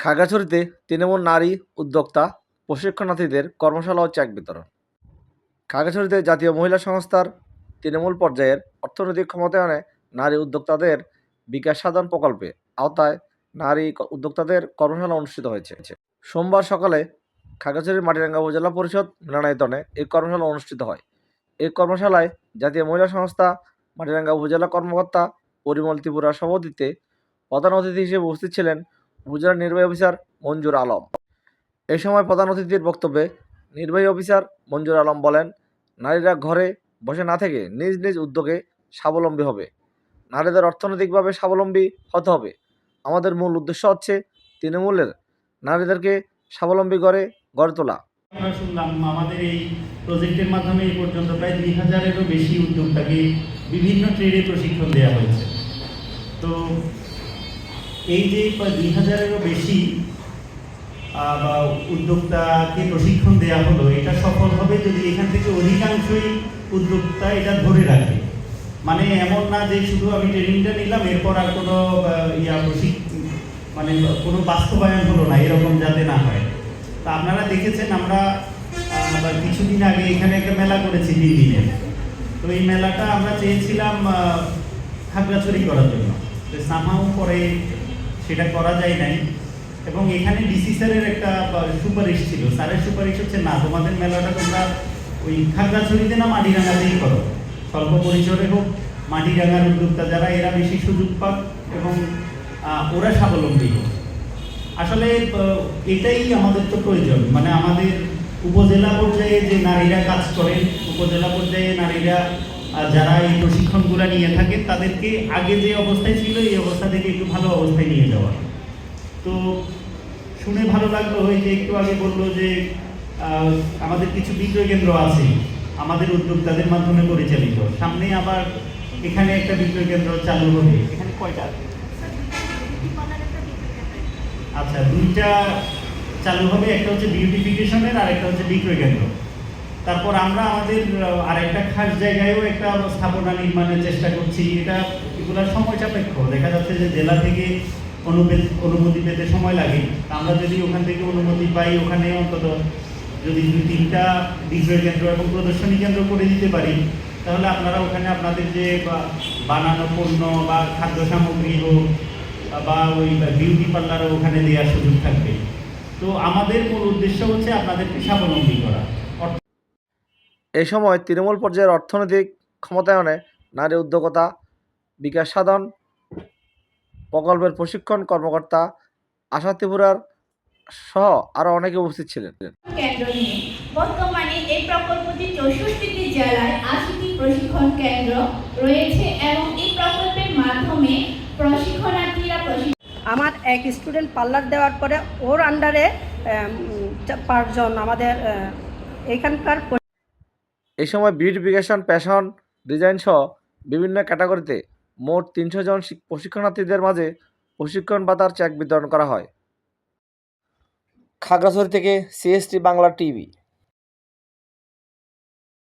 খাগড়াছড়িতে তৃণমূল নারী উদ্যোক্তা, প্রশিক্ষণার্থীদের কর্মশালা ও চেক বিতরণ। খাগড়াছড়িতে জাতীয় মহিলা সংস্থার তৃণমূল পর্যায়ের অর্থনৈতিক ক্ষমতায়নে নারী উদ্যোক্তাদের বিকাশ সাধন প্রকল্পে আওতায় নারী উদ্যোক্তাদের কর্মশালা অনুষ্ঠিত হয়েছে। সোমবার সকালে খাগড়াছড়ির মাটিরাঙ্গা উপজেলা পরিষদ মিলনায়তনে এই কর্মশালা অনুষ্ঠিত হয়। এই কর্মশালায় জাতীয় মহিলা সংস্থা, মাটিরাঙ্গা উপজেলা কর্মকর্তা পরিমল ত্রিপুরার সভাপতিত্বে প্রধান অতিথি হিসেবে উপস্থিত ছিলেন উপজেলা নির্বাহী অফিসার মঞ্জুর আলম। এই সময় প্রধান অতিথির বক্তব্যে নির্বাহী অফিসার মঞ্জুর আলম বলেন, নারীরা ঘরে বসে না থেকে নিজ নিজ উদ্যোগে স্বাবলম্বী হবে। নারীদের অর্থনৈতিকভাবে স্বাবলম্বী হতে হবে। আমাদের মূল উদ্দেশ্য হচ্ছে তৃণমূলের নারীদেরকে স্বাবলম্বী করে গড়ে তোলা। আমরা শুনলাম আমাদের এই প্রজেক্টের মাধ্যমে এই পর্যন্ত প্রায় দুই হাজারেরও বেশি উদ্যোক্তাকে বিভিন্ন ট্রেডে প্রশিক্ষণ দেওয়া হয়েছে। তো এই যে দুই হাজারেরও বেশি বা উদ্যোক্তাকে প্রশিক্ষণ দেওয়া হলো, এটা সফল হবে যদি এখান থেকে অধিকাংশই উদ্যোক্তা এটা ধরে রাখে। মানে এমন না যে শুধু আমি ট্রেনিংটা নিলাম, এরপর আর কোনো ইয়া মানে কোনো বাস্তবায়ন হলো না, এরকম যাতে না হয়। তা আপনারা দেখেছেন, আমরা কিছুদিন আগে এখানে একটা মেলা করেছি দিনের তো এই মেলাটা আমরা চেয়েছিলাম খাগড়াছড়ি করার জন্য। সামাও পরে সেটা করা যায় নাই। এবং এখানে ডিসি স্যারের একটা সুপারিশ ছিল। স্যারের সুপারিশ হচ্ছে, না, তোমাদের মেলাটা তোমরা ওই খাগড়াছড়িতে না মাটিরাঙ্গাতেই করো। স্বল্প পরিসরে হোক মাটিরাঙ্গার উদ্যোক্তা যারা, এরা বেশি সুযোগ পাক এবং ওরা স্বাবলম্বী হোক। আসলে এটাই আমাদের তো প্রয়োজন। মানে আমাদের উপজেলা পর্যায়ে যে নারীরা কাজ করেন, উপজেলা পর্যায়ে নারীরা যারা এই প্রশিক্ষণগুলো নিয়ে থাকেন তাদেরকে আগে যে অবস্থায় ছিল এই অবস্থা থেকে একটু ভালো অবস্থায় নিয়ে যাওয়া। তো শুনে ভালো লাগল ওই যে একটু আগে বলল যে আমাদের কিছু বিক্রয় কেন্দ্র আছে আমাদের উদ্যোক্তাদের মাধ্যমে পরিচালিত। সামনে আবার এখানে একটা বিক্রয় কেন্দ্র চালু হবে। এখানে কয়টা আচ্ছা দুইটা চালু হবে একটা হচ্ছে বিউটিফিকেশনের আর একটা হচ্ছে বিক্রয় কেন্দ্র। তারপর আমরা আমাদের আরেকটা খাস জায়গায়ও একটা স্থাপনা নির্মাণের চেষ্টা করছি। এটা এগুলো সময় সাপেক্ষ। দেখা যাচ্ছে যে জেলা থেকে অনুমতি পেতে সময় লাগে। আমরা যদি ওখান থেকে অনুমতি পাই, ওখানে অন্তত যদি দুই তিনটা বিক্রয় কেন্দ্র এবং প্রদর্শনী কেন্দ্র করে দিতে পারি, তাহলে আপনারা ওখানে আপনাদের যে বানানো পণ্য বা খাদ্য সামগ্রী হোক, বা ওই বিউটি পার্লারও ওখানে দেওয়ার সুযোগ থাকবে। তো আমাদের মূল উদ্দেশ্য হচ্ছে আপনাদেরকে স্বাবলম্বী করা। এই সময় তৃণমূল পর্যায়ের অর্থনৈতিক ক্ষমতায়নে নারী উদ্যোগতা বিকাশ সাধন প্রকল্পের প্রশিক্ষণ কর্মকর্তা আশা ত্রিপুরার সহ আরও অনেকে উপস্থিত ছিলেন। কেন্দ্র নিয়ে বর্তমানে এই প্রকল্পটি চৌষট্টিটি জেলায় আশিটি প্রশিক্ষণ কেন্দ্র রয়েছে এবং এই প্রকল্পের মাধ্যমে প্রশিক্ষণার্থীরা প্রশিক্ষণ আমার এক স্টুডেন্ট পার্লার দেওয়ার পরে ওর আন্ডারে পাঁচজন আমাদের এখানকার এই সময় বিউটিফিকেশন প্যাশন ডিজাইন সহ বিভিন্ন ক্যাটাগরিতে মোট তিনশো জন প্রশিক্ষণার্থীদের মাঝে প্রশিক্ষণ ভাতার চেক বিতরণ করা হয়। খাগড়াছড়ি থেকে সিএসটি বাংলা টিভি